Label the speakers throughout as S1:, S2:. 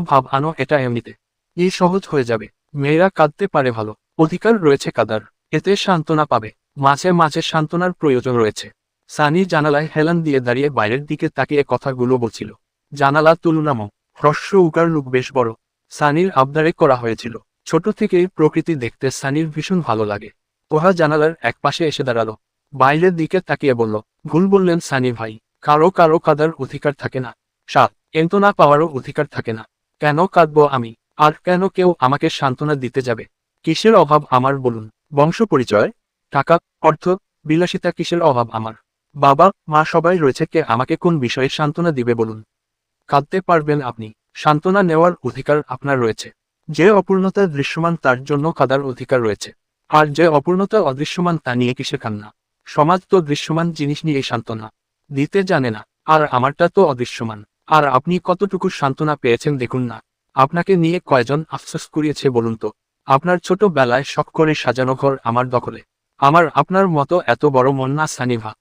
S1: ভাব আনো এটা এমনিতে। এই সহজ হয়ে যাবে। মেয়েরা কাঁদতে পারে ভালো। অধিকার রয়েছে কাদার। এতে সান্ত্বনা পাবে। মাঝে মাঝে সান্ত্বনার প্রয়োজন রয়েছে। সানি জানালায় হেলান দিয়ে দাঁড়িয়ে বাইরের দিকে তাকিয়ে কথাগুলো বলছিল। জানালা তুলনামো। হ্রস্ব উকার লুক বেশ বড়। সানির আবদারে করা হয়েছিল। ছোট থেকেই প্রকৃতি দেখতে সানির ভীষণ ভালো লাগে। তোহা জানালার এক পাশে এসে দাঁড়াল। বাইরের দিকে তাকিয়ে বলল, ভুল বললেন সানি ভাই। কারও কারও কাদার অধিকার থাকে না। সাত, এন্তনা পাওয়ারও অধিকার থাকে না। কেন কাঁদব আমি? আর কেন কেউ আমাকে সান্ত্বনা দিতে যাবে? কিসের অভাব আমার বলুন? বংশ পরিচয়? টাকা, অর্থ, বিলাসিতা কিসের অভাব আমার? বাবা, মা সবাই রয়েছে কে আমাকে কোন বিষয়ে সান্ত্বনা দিবে বলুন? কাঁদতে পারবেন আপনি। সান্ত্বনা নেওয়ার অধিকার আপনার রয়েছে। যে অপূর্ণতা দৃশ্যমান তার জন্য কাদার অধিকার রয়েছে। আর যে অপূর্ণতা অদৃশ্যমান তা নিয়ে কিসের কান্না? সমাজ তো দৃশ্যমান জিনিস নিয়ে সান্ত্বনা। দিতে জানে না। আর আমারটা তো অদৃশ্যমান। আর আপনি কতটুকু সান্ত্বনা পেয়েছেন দেখুন না। আপনাকে নিয়ে কয়জন আফসোস করিয়েছে বলুন তো। আপনার ছোট বেলায় শখ করে সাজানো ঘর আমার দখলে। আমার, আপনার মতো এত বড় মন না সানিভা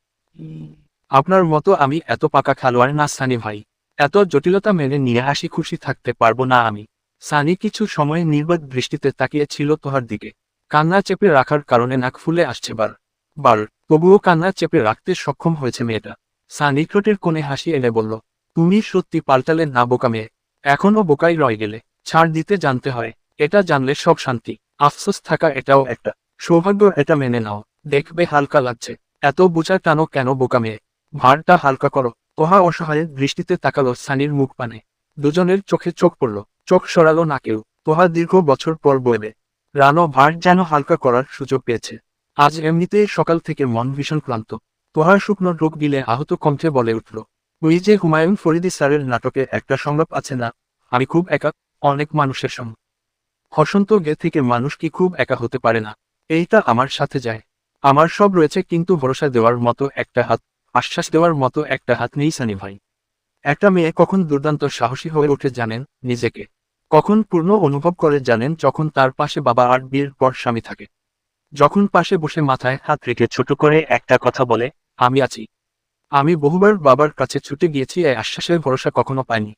S1: আপনার মতো আমি এত পাকা খেলোয়াড় না সানি ভাই। এত জটিলতা মেনে নিয়ে হাসি খুশি থাকতে পারব না আমি। সানি কিছু সময় নির্বাক দৃষ্টিতে তাকিয়েছিল তোহার দিকে। কান্না চেপে রাখার কারণে নাক ফুলে আসছে বার বার। তবুও কান্না চেপে রাখতে সক্ষম হয়েছে মেয়েটা। সানি ঠোঁটের কোণে হাসি এনে বলল তুমি সত্যি পাল্টালে না বোকা মেয়ে এখনও বোকাই রয়ে গেলে, ছাড় দিতে জানতে হয়, এটা জানলে সব শান্তি। আফসোস থাকা এটাও একটা। সৌভাগ্য এটা মেনে নাও। দেখবে হালকা লাগছে। এত বোঝা টানো কেন বোকা মেয়ে ভারটা হালকা করো। তোহা অসহায়ের দৃষ্টিতে তাকালো সানির মুখ পানে। দুজনের চোখে চোখ পড়ল। চোখ সরালো না কেউ। তোহা দীর্ঘ বছর পর বইবে। রানো ভার যেন হালকা করার সুযোগ পেয়েছে। আজ এমনিতেই সকাল থেকে মন ভীষণ ক্লান্ত। তোহার শুকনো রোগ দিলে আহত কণ্ঠে বলে উঠল ওই যে হুমায়ুন ফরিদি স্যারের নাটকে একটা সংলাপ আছে না? আমি খুব একা, অনেক মানুষের সঙ্গে। হসন্ত গে থেকে মানুষ কি খুব একা হতে পারে না? এইটা আমার সাথে যায়। আমার সব রয়েছে কিন্তু ভরসা দেওয়ার মতো একটা হাত, আশ্বাস দেওয়ার মতো একটা হাত নেই সানি ভাই। একটা মেয়ে কখন দুর্দান্ত সাহসী হয়ে ওঠে জানেন নিজেকে। কখন পূর্ণ অনুভব করে জানেন যখন তার পাশে বাবা আর বিয়ের পর স্বামী থাকে। যখন পাশে বসে মাথায় হাত রেখে ছোট করে একটা কথা বলে, আমি আছি। আমি বহুবার বাবার কাছে ছুটে গিয়েছি, এই আশ্বাসের ভরসা কখনো পাইনি।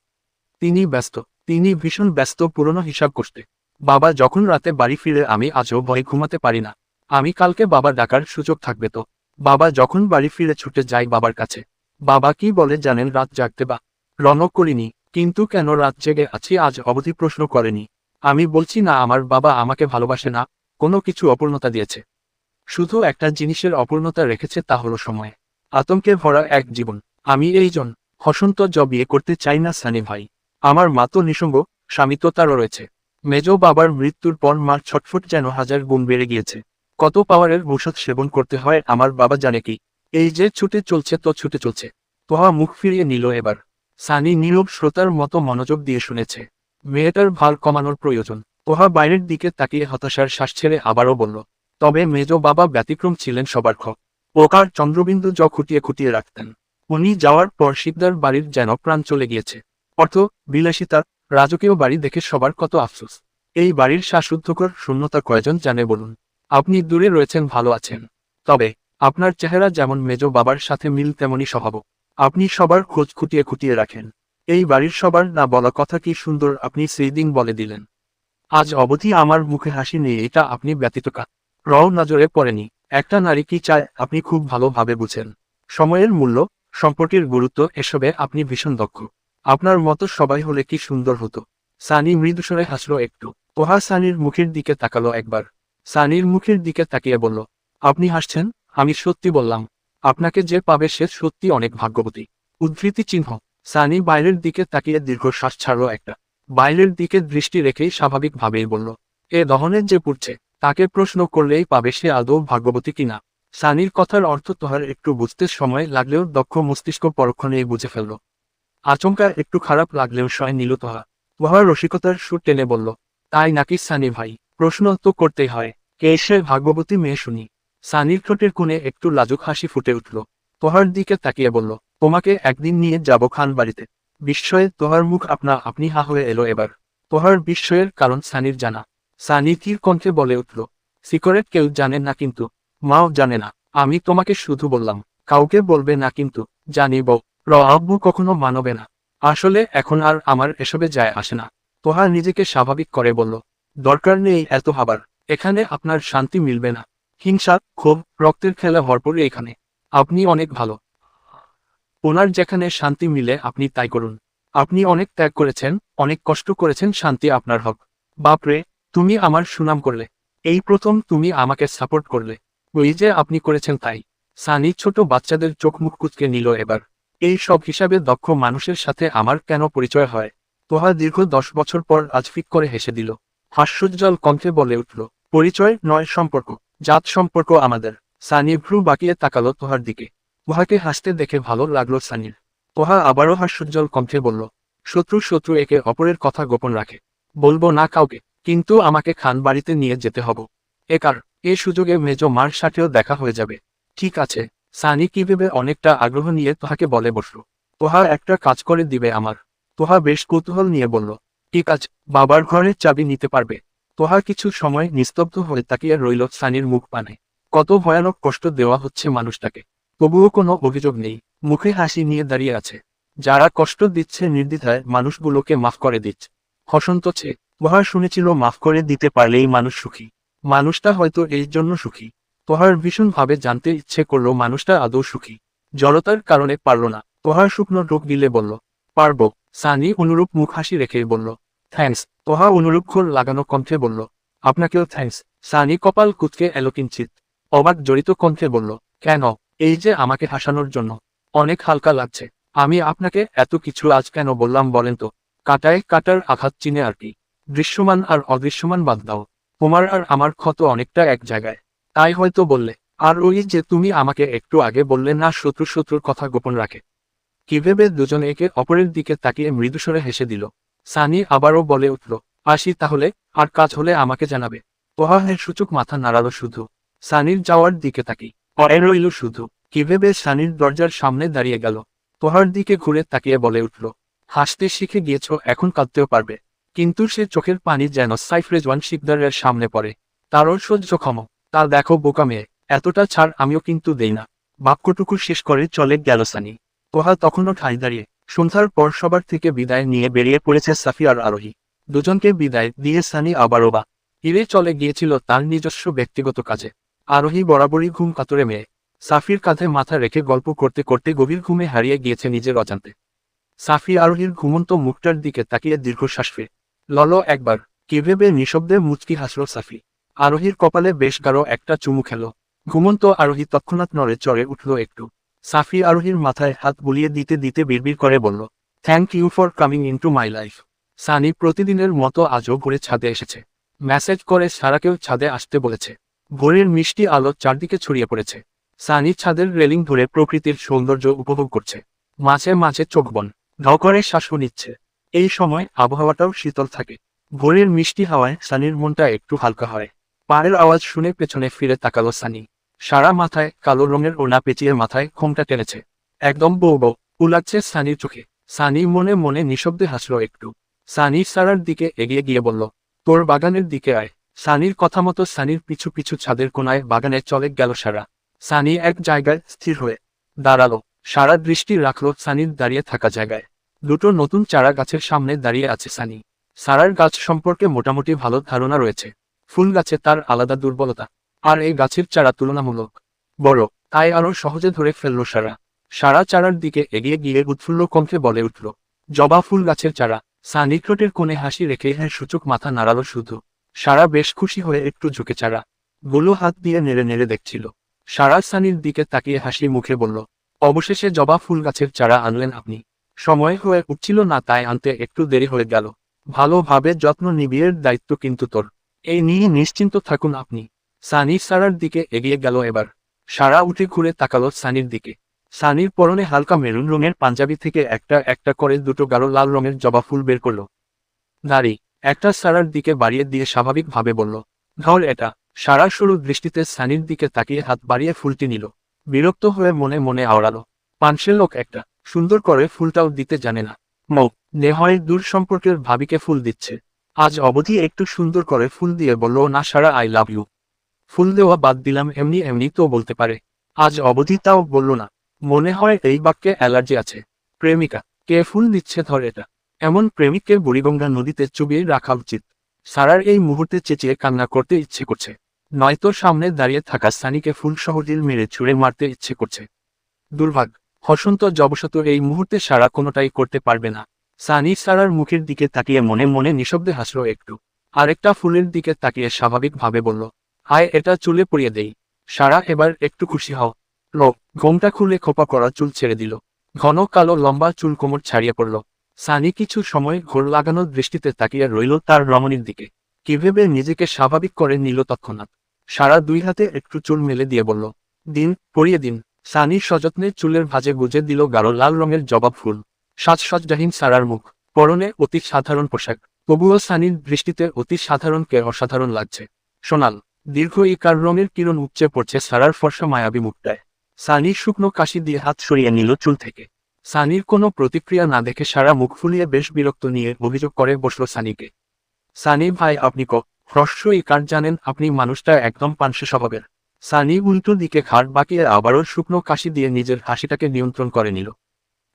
S1: তিনি ব্যস্ত, তিনি ভীষণ ব্যস্ত, পুরনো হিসাব করতে। বাবা যখন রাতে বাড়ি ফিরে, আমি আজও ভয়ে ঘুমাতে পারি না। আমি কালকে বাবা ডাকার সুযোগ থাকবে তো? বাবা যখন বাড়ি ফিরে ছুটে যাই বাবার কাছে। বাবা কি বলে জানেন, রাত জাগতে বা রনক করিনি, কিন্তু কেন রাত জেগে আছি আজ অবধি প্রশ্ন করেনি। আমি বলছি, না, আমার বাবা আমাকে ভালোবাসে না, কোনো কিছু অপূর্ণতা দিয়েছে। শুধু একটা জিনিসের অপূর্ণতা রেখেছে, তা হলো সময়। আতঙ্কে ভরা এক জীবন। আমি এইজন। হসন্ত জ বিয়ে করতে চাই না সানি ভাই। আমার মা তো নিঃসঙ্গ, স্বামী তো তারও রয়েছে। মেজ বাবার মৃত্যুর পর মার ছটফট যেন হাজার গুণ বেড়ে গিয়েছে। কত পাওয়ারের ঔষধ সেবন করতে হয় আমার বাবা জানে কি। এই যে ছুটে চলছে তো ছুটে চলছে। তোহা মুখ ফিরিয়ে নিল এবার। সানি নীরব শ্রোতার মতো মনোযোগ দিয়ে শুনেছে। মেয়েটার ভালো কমানোর প্রয়োজন। তোহা বাইরের দিকে তাকিয়ে হতাশার শ্বাস ছেড়ে আবারও বলল, তবে মেজ বাবা ব্যতিক্রম ছিলেন সবার খ ওকার চন্দ্রবিন্দু জ খুঁটিয়ে খুঁটিয়ে রাখতেন। উনি যাওয়ার পর শিকদার বাড়ির যেন প্রাণ চলে গিয়েছে। অর্থ, বিলাসিতা, রাজকীয় বাড়ি দেখে সবার কত আফসোস। এই বাড়ির শ্বাসরুদ্ধকর শূন্যতা কয়জন জানে বলুন? আপনি দূরে রয়েছেন, ভালো আছেন। তবে, আপনার চেহারা যেমন মেজ বাবার সাথে মিল তেমনই স্বভাব। আপনি সবার খোঁজ খুঁটিয়ে খুঁটিয়ে রাখেন। এই বাড়ির সবার না বলা কথা কি সুন্দর আপনি সেই বলে দিলেন। আজ অবধি আমার মুখে হাসি নেই, এটা আপনি ব্যতীত কা। রও নজরে পড়েনি। একটা নারী কি চায় আপনি খুব ভালোভাবে বুঝেন। সময়ের মূল্য সম্পর্কের গুরুত্ব এসবে আপনি ভীষণ দক্ষ। আপনার মতো সবাই হলে কি সুন্দর হতো। সানি মৃদুস্বরে হাসলো একটু। তোহা সানির মুখের দিকে তাকালো একবার। সানির মুখের দিকে তাকিয়ে বলল, আপনি হাসছেন? আমি সত্যি বললাম। আপনাকে যে পাবে সে সত্যি অনেক ভাগ্যবতী। উদ্ধৃতি চিহ্ন। সানি বাইরের দিকে তাকিয়ে দীর্ঘশ্বাস ছাড়ল একটা। বাইরের দিকে দৃষ্টি রেখেই স্বাভাবিকভাবেই বলল, এ দহনের যে পুড়ছে তাকে প্রশ্ন করলেই পাবে সে আদৌ ভাগ্যবতী কিনা। সানির কথার অর্থ তোহার একটু বুঝতে সময় লাগলেও দক্ষ মস্তিষ্ক পরক্ষণেই বুঝে ফেলল। আচমকা একটু খারাপ লাগলেও সয় নিল তোহা। তোহার রসিকতার সুর টেনে বলল, তাই নাকি সানি ভাই, প্রশ্ন তো করতেই হয়, কে সে ভাগ্যবতী মেয়ে শুনি? সানির ঠোঁটের কোণে একটু লাজুক হাসি ফুটে উঠল। তোহার দিকে তাকিয়ে বলল, তোমাকে একদিন নিয়ে যাব খান বাড়িতে বিস্ময়ে তোহার মুখ আপনা আপনি হা হয়ে এলো এবার। তোহার বিস্ময়ের কারণ সানির জানা। সানি তীর কণ্ঠে বলে উঠল, সিকরেট কেউ জানে না কিন্তু, মাও জানে না, আমি তোমাকে শুধু বললাম, কাউকে বলবে না কিন্তু, জানি বউ র আব্বু কখনো মানবে না। আসলে এখন আর আমার এসবে যায় আসে না। তোহা নিজেকে স্বাভাবিক করে বলল, দরকার নেই এত হাবার, এখানে আপনার শান্তি মিলবে না। হিংসা, ক্ষোভ, রক্তের খেলা ভরপুর এখানে। আপনি অনেক ভালো। ওনার যেখানে শান্তি মিলে আপনি তাই করুন। আপনি অনেক ত্যাগ করেছেন, অনেক কষ্ট করেছেন, শান্তি আপনার হক। বাপরে তুমি আমার সুনাম করলে। এই প্রথম তুমি আমাকে সাপোর্ট করলে। ওই যে আপনি করেছেন তাই। সানি ছোট বাচ্চাদের চোখ মুখ কুচকে নিল এবার। এই সব হিসাবে দক্ষ মানুষের সাথে আমার কেন পরিচয় হয়? তোহা দীর্ঘ দশ বছর পর আজ ফিক করে হেসে দিল। হাস্যোজ্জ্বল কণ্ঠে বলে উঠল, পরিচয় নয় সম্পর্ক, জাত সম্পর্ক আমাদের। সানি ভ্রু বাকিয়ে তাকালো তোহার দিকে। তোহাকে হাসতে দেখে ভালো লাগল সানির। তোহা আবারও হাস্যোজ্জ্বল কণ্ঠে বলল, শত্রু শত্রু একে অপরের কথা গোপন রাখে। বলব না কাউকে। কিন্তু আমাকে খান বাড়িতে নিয়ে যেতে হব। একার এ সুযোগে মেজ মার সাথেও দেখা হয়ে যাবে। ঠিক আছে, সানি কি ভেবে অনেকটা আগ্রহ নিয়ে তোহাকে বলে বসল। তোহা একটা কাজ করে দিবে আমার। তোহা বেশ কৌতূহল নিয়ে বলল, ঠিক আছে, বাবার ঘরের চাবি নিতে পারবে তোহা কিছু সময় নিস্তব্ধ হয়ে তাকিয়ে রইল সানির মুখ পানে। কত ভয়ানক কষ্ট দেওয়া হচ্ছে মানুষটাকে। তবুও কোনো অভিযোগ নেই, মুখে হাসি নিয়ে দাঁড়িয়ে আছে। যারা কষ্ট দিচ্ছে নির্দ্বিধায় মানুষগুলোকে মাফ করে দিচ্ছে। হসন্ত ছে তোহার শুনেছিল মাফ করে দিতে পারলেই মানুষ সুখী। মানুষটা হয়তো এই জন্য সুখী। তোহার ভীষণভাবে জানতে ইচ্ছে করল মানুষটা আদৌ সুখী। জড়তার কারণে পারল না। তোহার শুকনো রোগ দিলে বলল, পারব। সানি অনুরূপ মুখ হাসি রেখে বলল, থ্যাঙ্কস। তোহা অনুরূপ খোল লাগানো কণ্ঠে বলল, আপনাকেও থ্যাঙ্কস। সানি কপাল কুচকে এলো কিঞ্চিত অবাক জড়িত কণ্ঠে বলল, কেন? এই যে আমাকে হাসানোর জন্য। অনেক হালকা লাগছে। আমি আপনাকে এত কিছু আজ কেন বললাম বলেন তো? কাটায় কাটার আঘাত চিনে আর কি। দৃশ্যমান আর অদৃশ্যমান বাদ দাও। তোমার আর আমার ক্ষত অনেকটা এক জায়গায়। তাই হয়তো বললে, আর ওই যে তুমি আমাকে একটু আগে বললে না শত্রু শত্রুর কথা গোপন রাখে। কি ভেবে দুজন একে অপরের দিকে তাকিয়ে মৃদুস্বরে হেসে দিল। সানি আবারও বলে উঠল, আসি তাহলে, আর কাজ হলে আমাকে জানাবে। তোহাহের সূচক মাথা নাড়ালো শুধু। সানির যাওয়ার দিকে তাকি। পরে রইল শুধু। কি ভেবে সানির দরজার সামনে দাঁড়িয়ে গেল। তোহার দিকে ঘুরে তাকিয়ে বলে উঠল, হাসতে শিখে গিয়েছ, এখন কাঁদতেও পারবে। কিন্তু সে চোখের পানি যেন সাইফ রেজওয়ান শিকদারের সামনে পড়ে। তারও সহ্য ক্ষম। তা দেখো, বোকা মেয়ে। এতটা ছাড় আমিও কিন্তু দেই না। বাক্যটুকু শেষ করে চলে গেল সানি। তোহা তখনও ঠাই দাঁড়িয়ে। সন্ধ্যার পর সবার থেকে বিদায় নিয়ে বেরিয়ে পড়েছে সাফি আর আরোহী। দুজনকে বিদায় দিয়ে সানি আবারও বা হিরে চলে গিয়েছিল তার নিজস্ব ব্যক্তিগত কাজে। আরোহী বরাবরই ঘুম কাতরে মেয়ে। সাফির কাঁধে মাথা রেখে গল্প করতে করতে গভীর ঘুমে হারিয়ে গিয়েছে নিজের অজান্তে। সাফি আরোহীর ঘুমন্ত মুখটার দিকে তাকিয়ে দীর্ঘশ্বাস ফের লল একবার কি ভেবে নিঃশব্দে মুচকি হাসল সাফি। আরোহীর কপালে বেশ গাঢ় একটা চুমু খেল। ঘুমন্ত আরোহী তৎক্ষণাৎ নড়ে চড়ে উঠল একটু। সাফি আরোহীর মাথায় হাত বুলিয়ে দিতে দিতে বিড়বিড় করে বলল thank you for coming into my life Sunny প্রতিদিনের মতো আজও ঘুরে ছাদে এসেছে। মেসেজ করে সারাকেও ছাদে আসতে বলেছে। ভোরের মিষ্টি আলো চারদিকে ছড়িয়ে পড়েছে। সানি ছাদের রেলিং ধরে প্রকৃতির সৌন্দর্য উপভোগ করছে। মাঝে মাঝে চোখ বন ধকরে শ্বাসও নিচ্ছে। এই সময় আবহাওয়াটাও শীতল থাকে। ভোরের মিষ্টি হাওয়ায় সানির মনটা একটু হালকা হয়। পায়ের আওয়াজ শুনে পেছনে ফিরে তাকালো সানি। সারা মাথায় কালো রঙের ওনা পেঁচিয়ে মাথায় ঘোমটা টেনেছে। একদম বউ বউ উলাচ্ছে সানির চোখে। সানি মনে মনে নিঃশব্দে হাসল একটু। সানি সারার দিকে এগিয়ে গিয়ে বলল, তোর বাগানের দিকে আয়। সানির কথা মতো সানির পিছু পিছু ছাদের কোনায় বাগানে চলে গেল সারা। সানি এক জায়গায় স্থির হয়ে দাঁড়াল। সারা দৃষ্টি রাখল সানির দাঁড়িয়ে থাকা জায়গায়। দুটো নতুন চারা গাছের সামনে দাঁড়িয়ে আছে সানি। সারার গাছ সম্পর্কে মোটামুটি ভালো ধারণা রয়েছে। ফুল গাছে তার আলাদা দুর্বলতা। আর এই গাছের চারা তুলনামূলক বড়, তাই আরও সহজে ধরে ফেলল সারা। সারা চারার দিকে এগিয়ে গিয়ে উৎফুল্ল কণ্ঠে বলে উঠল, জবা ফুল গাছের চারা। সানিক্রটের কোণে হাসি রেখে হ্যাঁ সূচক মাথা নাড়ালো শুধু। সারা বেশ খুশি হয়ে একটু ঝুঁকে চারা। গুলো হাত দিয়ে নেড়ে নেড়ে দেখছিল। সারা সানির দিকে তাকিয়ে হাসি মুখে বলল, অবশেষে জবা ফুল গাছের চারা আনলেন আপনি। সময় হয়ে উঠছিল না তাই আনতে একটু দেরি হয়ে গেল। ভালোভাবে যত্ন নিবিয়ের দায়িত্ব কিন্তু তোর। এই নিয়ে নিশ্চিন্ত থাকুন আপনি। সানি সারার দিকে এগিয়ে গেল এবার। সারা উঠে ঘুরে তাকালো সানির দিকে। সানির পরনে হালকা মেরুন রঙের পাঞ্জাবি থেকে একটা একটা করে দুটো গাঢ় লাল রঙের জবা ফুল বের করল। দাড়ি, একটা সারার দিকে বাড়িয়ে দিয়ে স্বাভাবিকভাবে বলল, ধর এটা। সারা সরু দৃষ্টিতে সানির দিকে তাকিয়ে হাত বাড়িয়ে ফুলটি নিল। বিরক্ত হয়ে মনে মনে আওড়ালো, পানসের লোক একটা। সুন্দর করে ফুলটাও দিতে জানে না। মৌ নেহয়ের দূর সম্পর্কের ভাবিকে ফুল দিচ্ছে। আজ অবধি একটু সুন্দর করে ফুল দিয়ে বলল, না সারা আই লাভ ইউ ফুল দেওয়া বাদ দিলাম, এমনি এমনি তো বলতে পারে। আজ অবধি তাও বলল না। মনে হয় এই বাক্যে অ্যালার্জি আছে। প্রেমিকা, কে ফুল দিচ্ছে ধর এটা? এমন প্রেমিককে বুড়িগঙ্গা নদীতে চুবিয়ে রাখা উচিত। সারার এই মুহূর্তে চেঁচিয়ে কান্না করতে ইচ্ছে করছে। নয়তো সামনে দাঁড়িয়ে থাকা সানিকে ফুল শহরজিল মেরে ছুঁড়ে মারতে ইচ্ছে করছে। দুর্ভাগ হসন্ত জবশত এই মুহূর্তে সারা কোনোটাই করতে পারবে না। সানি সারার মুখের দিকে তাকিয়ে মনে মনে নিঃশব্দে হাসল একটু। আরেকটা ফুলের দিকে তাকিয়ে স্বাভাবিকভাবে বলল, আয়, এটা চুলে পরিয়ে দেই। সারা, এবার একটু খুশি হও। লো, ঘোমটা খুলে খোপা করা চুল ছেড়ে দিল। ঘন কালো লম্বা চুল কোমর ছাড়িয়ে পড়ল। সানি কিছু সময় ঘোর লাগানো দৃষ্টিতে তাকিয়ে রইল তার রমণীর দিকে। কি ভেবে নিজেকে স্বাভাবিক করে নিল তৎক্ষণাৎ। সারা দুই হাতে একটু চুল মেলে দিয়ে বলল, দিন পরিয়ে দিন। সানি সযত্নে চুলের ভাজে গুজে দিল গাঢ় লাল রঙের জবাব ফুল। সাজসজ্জাহীন সারার মুখ। পরনে অতি সাধারণ পোশাক। তবুও সানির দৃষ্টিতে অতি সাধারণকে অসাধারণ লাগছে। সোনাল, দীর্ঘ ইকার রঙের কিরণ উপচে পড়ছে সারার ফর্সা মায়াবী মুখটায়। সানি শুকনো কাশি দিয়ে হাত সরিয়ে নিল চুল থেকে। সানির কোনো প্রতিক্রিয়া না দেখে সারা মুখ ফুলিয়ে বেশ বিরক্ত নিয়ে অভিযোগ করে বসল সানিকে। সানি, ভাই, আপনি ক? হ্রস্ব ইকার জানেন? আপনি মানুষটা একদম পানসে স্বভাবের। সানি উল্টো দিকে খাট বাকিয়ে আবারও শুকনো কাশি দিয়ে নিজের হাসিটাকে নিয়ন্ত্রণ করে নিল।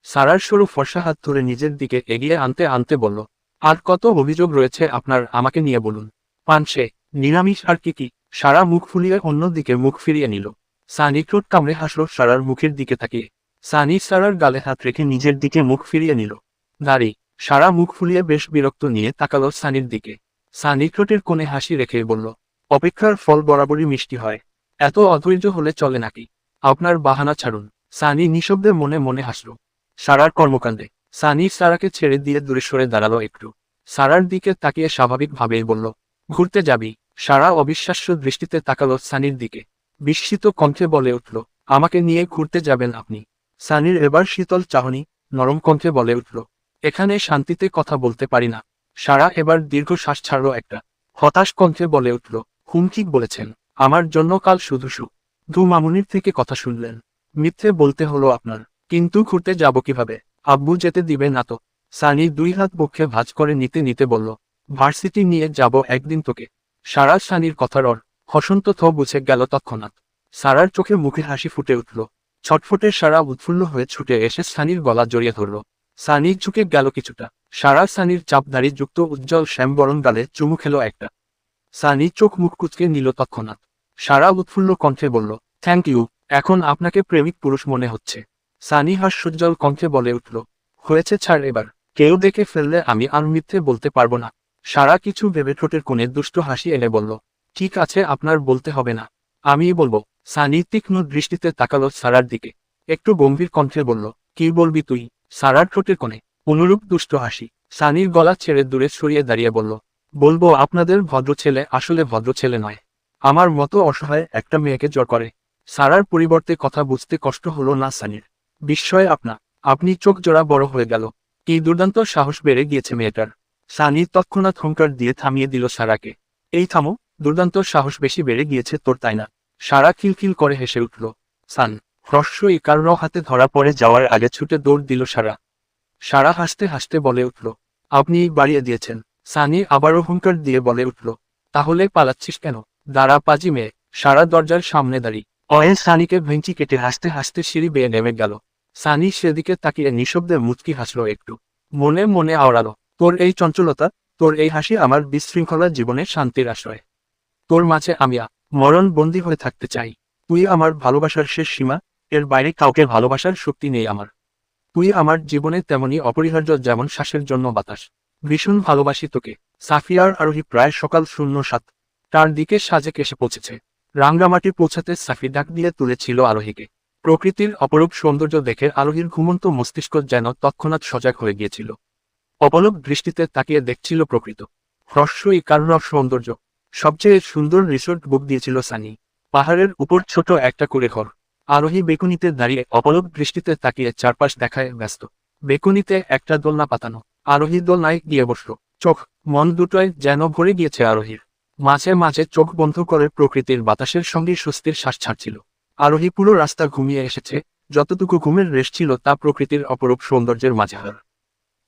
S1: সারার সরু ফর্সা হাত ধরে নিজের দিকে এগিয়ে আনতে আনতে বলল, আর কত অভিযোগ রয়েছে আপনার আমাকে নিয়ে বলুন। পানসে নিরামিষ আর কি কি, সারা মুখ ফুলিয়ে অন্যদিকে মুখ ফিরিয়ে নিল। সানি ঠোঁট কামড়ে হাসল সারার মুখের দিকে তাকিয়ে। সানি সারার গালে হাত রেখে নিজের দিকে মুখ ফিরিয়ে নিল। দাঁড়ি, সারা মুখ ফুলিয়ে বেশ বিরক্ত নিয়ে তাকালো সানির দিকে। সানি ঠোঁটের কোণে হাসি রেখে বলল, অপেক্ষার ফল বরাবরই মিষ্টি হয়। এত অধৈর্য হলে চলে নাকি? আপনার বাহানা ছাড়ুন। সানি নিঃশব্দে মনে মনে হাসল। সারার কর্মকাণ্ডে। সানি সারাকে ছেড়ে দিয়ে দূরে সরে দাঁড়াল একটু। সারার দিকে তাকিয়ে স্বাভাবিকভাবেই বলল, ঘুরতে যাবি? সারা অবিশ্বাস্য দৃষ্টিতে তাকালো সানির দিকে। বিস্মিত কণ্ঠে বলে উঠল, আমাকে নিয়ে ঘুরতে যাবেন আপনি? সানির এবার শীতল চাহনি, নরম কণ্ঠে বলে উঠল, এখানে শান্তিতে কথা বলতে পারি না। সারা এবার দীর্ঘ শ্বাস ছাড়ল একটা। হতাশ কণ্ঠে বলে উঠল হুমকি বলেছেন। আমার জন্য কাল শুধু সু দু মামুনির থেকে কথা শুনলেন। মিথ্যে বলতে হলো আপনার। কিন্তু ঘুরতে যাব কীভাবে? আব্বু যেতে দিবে না তো। সানি দুই হাত পক্ষে ভাঁজ করে নিতে নিতে বলল, ভার্সিটি নিয়ে যাব একদিন তোকে। সারা সানির কথার অর, হসন্ত থ বুঝে গেল তৎক্ষণাৎ। সারার চোখে মুখে হাসি ফুটে উঠল। ছটফটে সারা উৎফুল্ল হয়ে ছুটে এসে সানির গলা জড়িয়ে ধরল। সানি ঝুঁকে গেল কিছুটা। সারা সানির চাপদারি যুক্ত উজ্জ্বল শ্যামবরণ গালে চুমু খেল একটা। সানি চোখ মুখ কুচকে নিল তৎক্ষণাৎ। সারা উৎফুল্ল কণ্ঠে বলল থ্যাংক ইউ এখন আপনাকে প্রেমিক পুরুষ মনে হচ্ছে। সানি হাস্যোজ্জ্বল কণ্ঠে বলে উঠল, হয়েছে ছাড় এবার। কেউ দেখে ফেললে আমি আর মিথ্যে বলতে পারব না। সারা কিছু ভেবে ঠোঁটের কোণে দুষ্ট হাসি এনে বলল, ঠিক আছে, আপনার বলতে হবে না। আমি বলব। সানি তীক্ষ্ণ দৃষ্টিতে তাকালো সারার দিকে। একটু গম্ভীর কণ্ঠে বলল, কি বলবি তুই? সারার ঠোঁটের কোণে অনুরূপ দুষ্ট হাসি। সানির গলা ছেড়ে দূরে সরিয়ে দাঁড়িয়ে বলল বলব, আপনাদের ভদ্র ছেলে আসলে ভদ্র ছেলে নয়। আমার মতো অসহায় একটা মেয়েকে জ্বর করে। সারার পরিবর্তে কথা বুঝতে কষ্ট হলো না সানির। বিস্ময়ে আপনা, আপনি চোখ জোড়া বড় হয়ে গেল। কি দুর্দান্ত সাহস বেড়ে গিয়েছে মেয়েটার। সানি তৎক্ষণাৎ হুঙ্কার দিয়ে থামিয়ে দিল সারাকে। এই থামো, দুর্দান্ত সাহস বেশি বেড়ে গিয়েছে তোর, তাই না? সারা খিলখিল করে হেসে উঠল। সান হ্রস্ব ইকার র হাতে ধরা পড়ে যাওয়ার আগে ছুটে দৌড় দিল সারা। সারা হাসতে হাসতে বলে উঠল, আপনি বাড়িয়ে দিয়েছেন। সানি আবারও হুঙ্কার দিয়ে বলে উঠল, তাহলে পালাচ্ছিস কেন? দাঁড়া পাজি মেয়ে, সারা দরজার সামনে দাঁড়ি। অয়েল সানিকে ভেঞ্চি কেটে হাসতে হাসতে সিঁড়ি বেয়ে নেমে গেল। সানি সেদিকে তাকিয়ে নিঃশব্দে মুচকি হাসল একটু। মনে মনে আওড়ালো, তোর এই চঞ্চলতা, তোর এই হাসি আমার বিশৃঙ্খলা জীবনের শান্তির আশ্রয়। তোর মাঝে আমিয়া মরণ বন্দী হয়ে থাকতে চাই। তুই আমার ভালোবাসার শেষ সীমা, এর বাইরে কাউকে ভালোবাসার শক্তি নেই আমার। তুই আমার জীবনে তেমনি অপরিহার্য যেমন শ্বাসের জন্য বাতাস। ভীষণ ভালোবাসি তোকে। সাফিয়ার আরোহী প্রায় সকাল শূন্য সাত। তার দিকে সাজে কেসে পৌঁছেছে। রাঙ্গামাটি পৌঁছাতে সাফি ডাক দিয়ে তুলেছিল আরোহীকে। প্রকৃতির অপরূপ সৌন্দর্য দেখে আরোহীর ঘুমন্ত মস্তিষ্ক যেন তৎক্ষণাৎ সজাগ হয়ে গিয়েছিল। অপলক দৃষ্টিতে তাকিয়ে দেখছিল প্রকৃত। হ্রস্ব ইকাররব সৌন্দর্য। সবচেয়ে সুন্দর রিসোর্ট বুক দিয়েছিল সানি। পাহাড়ের উপর ছোট একটা করে ঘর। আরোহী বেকুনিতে দাঁড়িয়ে অপলক দৃষ্টিতে তাকিয়ে চারপাশ দেখায় ব্যস্ত। বেকুনিতে একটা দোলনা পাতানো। আরোহী দোলনায় গিয়ে বসল। চোখ, মন দুটোয় যেন ভরে গিয়েছে আরোহীর। মাঝে মাঝে চোখ বন্ধ করে প্রকৃতির বাতাসের সঙ্গে স্বস্তির শ্বাস ছাড়ছিল। আরোহী পুরো রাস্তা ঘুমিয়ে এসেছে, যতটুকু ঘুমের রেশ ছিল তা প্রকৃতির অপরূপ সৌন্দর্যের মাঝে হার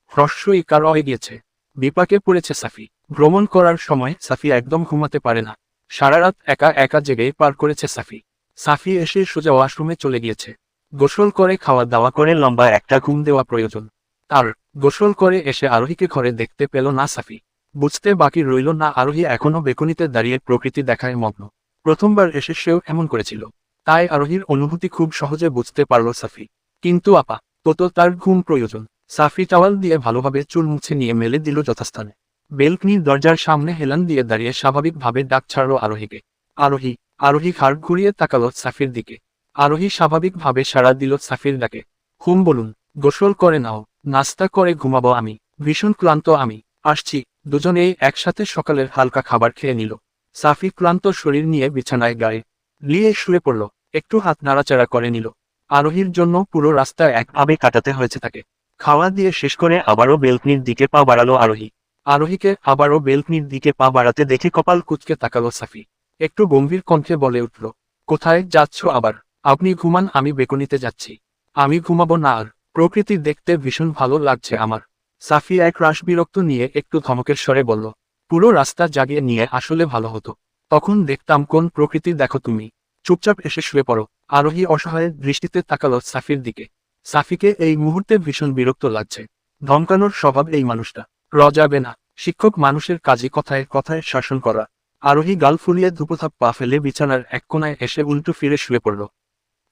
S1: হ্রস্ব ইকার হয়ে গিয়েছে। বিপাকে পড়েছে সাফি। ভ্রমণ করার সময় সাফি একদম ঘুমাতে পারে না। সারা রাত একা একা জেগে পার করেছে সাফি। সাফি এসে সোজা ওয়াশরুমে চলে গিয়েছে। গোসল করে খাওয়া দাওয়া করে লম্বা একটা ঘুম দেওয়া প্রয়োজন। তার গোসল করে এসে আরোহীকে ঘরে দেখতে পেল না সাফি। বুঝতে বাকি রইল না আরোহী এখনও বেকুনিতে দাঁড়িয়ে প্রকৃতি দেখায় মগ্ন। প্রথমবার এসে সেও এমন করেছিল। তাই আরোহীর অনুভূতি খুব সহজে বুঝতে পারল সাফি। কিন্তু আপা, তত তার ঘুম প্রয়োজন। সাফি টাওয়াল দিয়ে ভালোভাবে চুল মুছে নিয়ে মেলে দিল যথাস্থানে। বেলকনির দরজার সামনে হেলান দিয়ে দাঁড়িয়ে স্বাভাবিকভাবে ডাক ছাড়ল আরোহীকে। আরোহী আরোহী ঘাড় ঘুরিয়ে তাকালো সাফির দিকে। আরোহী স্বাভাবিকভাবে সাড়া দিল সাফির ডাকে। হুম বলুন, গোসল করে নাও। নাস্তা করে ঘুমাবো আমি, ভীষণ ক্লান্ত আমি, আসছি, দুজনেই একসাথে সকালের হালকা খাবার খেয়ে নিল। সাফি ক্লান্ত শরীর নিয়ে বিছানায় গায়ে লিয়ে শুয়ে পড়ল, একটু হাত নাড়াচাড়া করে নিল। আরোহীর জন্য পুরো রাস্তা একভাবে কাটাতে হয়েছে তাকে। খাওয়া দিয়ে শেষ করে আবারও বেলকনির দিকে পা বাড়ালো আরোহী। আরোহীকে আবারও বেলকনির দিকে পা বাড়াতে দেখে কপাল কুচকে তাকালো সাফি। একটু গম্ভীর কণ্ঠে বলে উঠল, কোথায় যাচ্ছ আবার? আপনি ঘুমান, আমি বেকনিতে যাচ্ছি। আমি ঘুমাবো না আর। প্রকৃতি দেখতে ভীষণ ভালো লাগছে আমার। সাফি এক রাস বিরক্ত নিয়ে একটু ধমকের স্বরে বলল, পুরো রাস্তা জাগিয়ে নিয়ে আসলে ভালো হতো। তখন দেখতাম কোন প্রকৃতি দেখো তুমি। চুপচাপ এসে শুয়ে পড়ো। আরোহী অসহায় দৃষ্টিতে তাকালো সাফির দিকে। সাফিকে এই মুহূর্তে ভীষণ বিরক্ত লাগছে। ধমকানোর স্বভাব এই মানুষটা। রজাবে না। শিক্ষক মানুষের কাজে কথায় কথায় শাসন করা। আরোহী গাল ফুলিয়ে ধুপোথাপ পা ফেলে বিছানার এক কোনায় এসে উল্টো ফিরে শুয়ে পড়ল।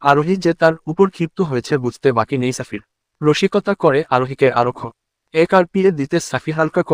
S1: আরোহী যে তার উপর ক্ষিপ্ত হয়েছে বুঝতে বাকি নেই সাফির। রসিকতা করে আরোহীকে আরোহ এক আর পিয়ে দিতে সাফি হালকা